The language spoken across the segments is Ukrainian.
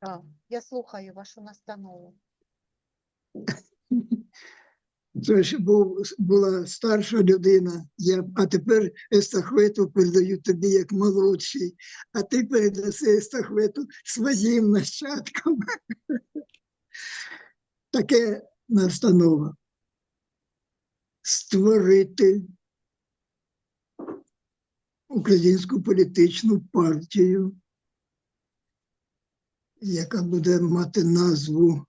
Так, я слухаю вашу настанову. Це ж був, була старша людина, я, а тепер естафету передаю тобі як молодший, а ти передаси естафету своїм нащадкам. Таке настанова. Створити українську політичну партію, яка буде мати назву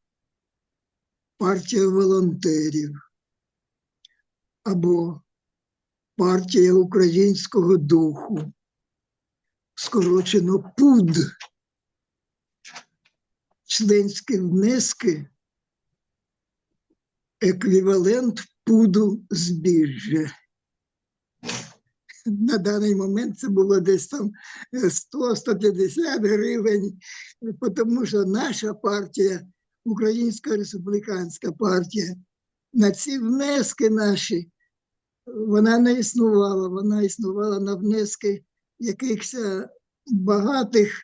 Партія волонтерів або Партія українського духу, скорочено ПУД. Членські внески еквівалент пуду збіжжя. На даний момент це було десь там 100-150 гривень, тому що наша партія, Українська республіканська партія, на ці внески наші, вона не існувала, вона існувала на внески якихось е, багатих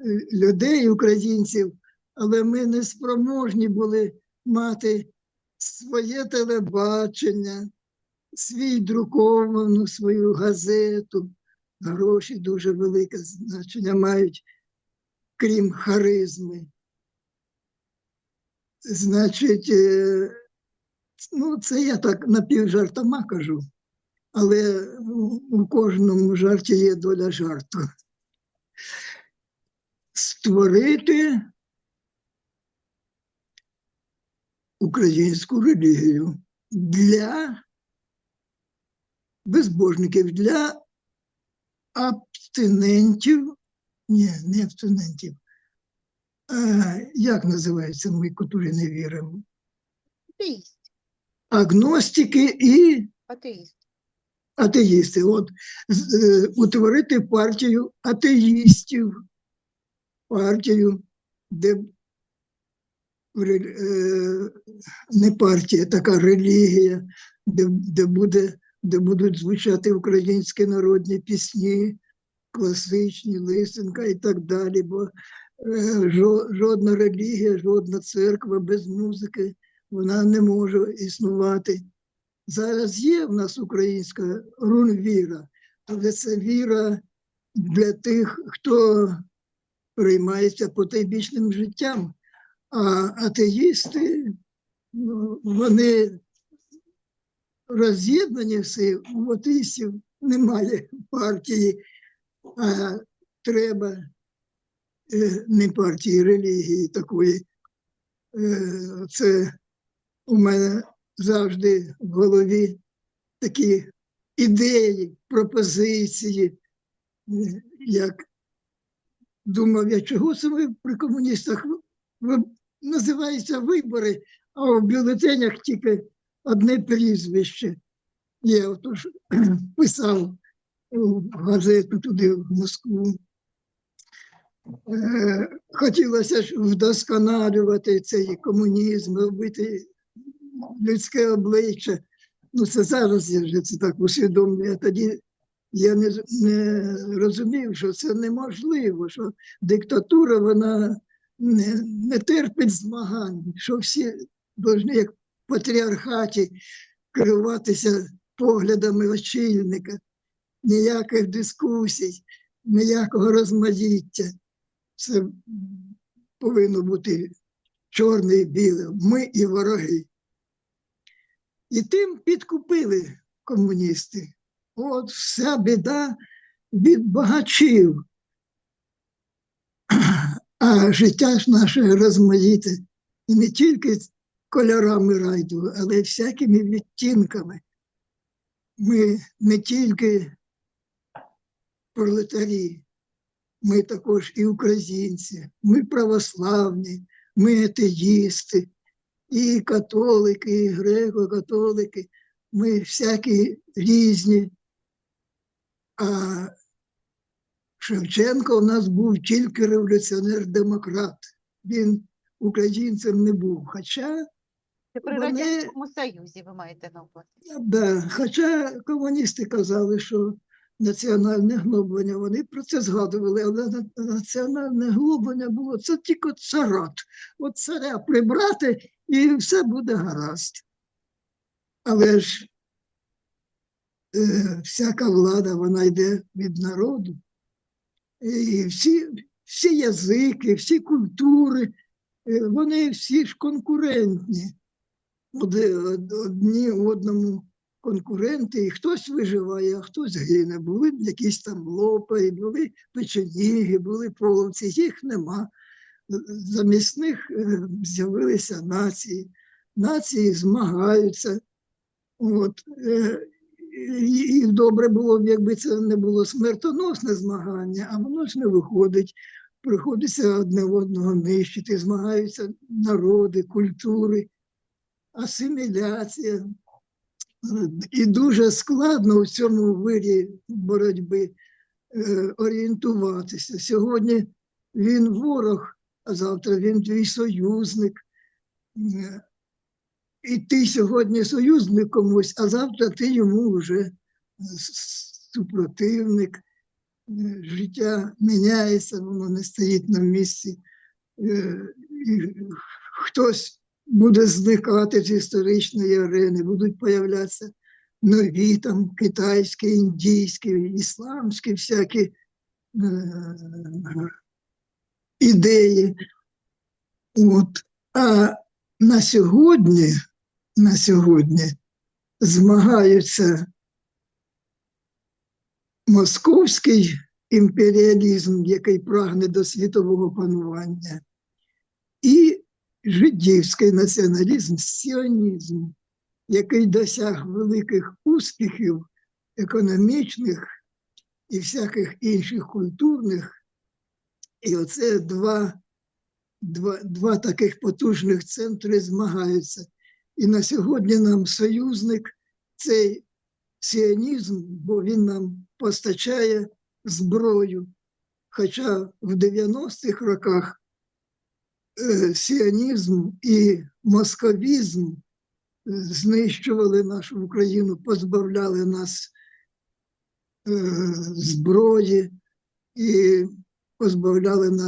е, людей, українців, але ми не спроможні були мати своє телебачення, свій друковану свою газету. Гроші дуже велике значення мають, крім харизми. Значить, е, ну, це я так напівжартома кажу, але у у кожному жарті є доля жарту. Створити українську релігію для безбожників, для абстинентів, ні, не абстинентів. А, як називається ми, котрі не віримо? Атеїст. Агностики і Атеїст. атеїсти. От е, утворити партію атеїстів, партію, де е, не партія, така релігія, де, де, буде, де будуть звучати українські народні пісні, класичні, лисенка і так далі. Бо е, жодна релігія, жодна церква без музики вона не може існувати. Зараз є в нас українська рунвіра, але це віра для тих, хто приймається потайбічним життям. А атеїсти, ну, вони роз'єднані всі, у атеїстів немає партії, а треба е, не партії, релігії такої. Е, Це у мене завжди в голові такі ідеї, пропозиції, е, як думав я, чого це ви при комуністах ви- називаються вибори, а в бюлетенях тільки одне прізвище. Я отож писав в газету туди, в Москву. Е, Хотілося ж вдосконалювати цей комунізм, робити людське обличчя. Ну, це зараз я вже це так усвідомлюю. Тоді я не, не розумів, що це неможливо, що диктатура вона не, не терпить змагань, що всі повинні, як патріархаті, керуватися поглядами очільника, ніяких дискусій, ніякого розмаїття. Це повинно бути чорне і біле, ми і вороги. І тим підкупили комуністи. От вся біда від багачів. А життя ж наше розмаїте і не тільки кольорами райду, але й всякими відтінками. Ми не тільки пролетарі, ми також і українці, ми православні, ми атеїсти, і католики, і греко-католики, ми всякі різні. А Шевченко у нас був тільки революціонер-демократ. Він українцем не був. Хоча, Це при Вони- Радянському Союзі ви маєте на увазі. да, хоча комуністи казали, що національне гноблення. Вони про це згадували, але національне гноблення було це тільки царат. От царя прибрати і все буде гаразд. Але ж е, всяка влада, вона йде від народу. І всі, всі язики, всі культури, е, вони всі ж конкурентні. Оди- Одні одному конкуренти, і хтось виживає, а хтось гине. Були якісь там лопаї, були печеніги, були половці, їх нема. Замість них е, з'явилися нації. Нації змагаються. От, е, і добре було б, якби це не було смертоносне змагання, а воно ж не виходить. Приходиться одне одного нищити, змагаються народи, культури, асиміляція. І дуже складно в цьому вирі боротьби е, орієнтуватися. Сьогодні він ворог, а завтра він твій союзник. Е, І ти сьогодні союзник комусь, а завтра ти йому вже супротивник. Е, Життя міняється, воно не стоїть на місці. І Хтось буде зникати з історичної арени, будуть появлятися нові там китайські, індійські, ісламські всякі е, ідеї. От. А на сьогодні, на сьогодні змагаються московський імперіалізм, який прагне до світового панування, і жидівський націоналізм, сіонізм, який досяг великих успіхів економічних і всяких інших культурних. І оце два, два, два таких потужних центри змагаються. І на сьогодні нам союзник цей сіонізм, бо він нам постачає зброю. Хоча в 90-х роках е, сіонізм і московізм е, знищували нашу Україну, позбавляли нас е, зброї і позбавляли нас.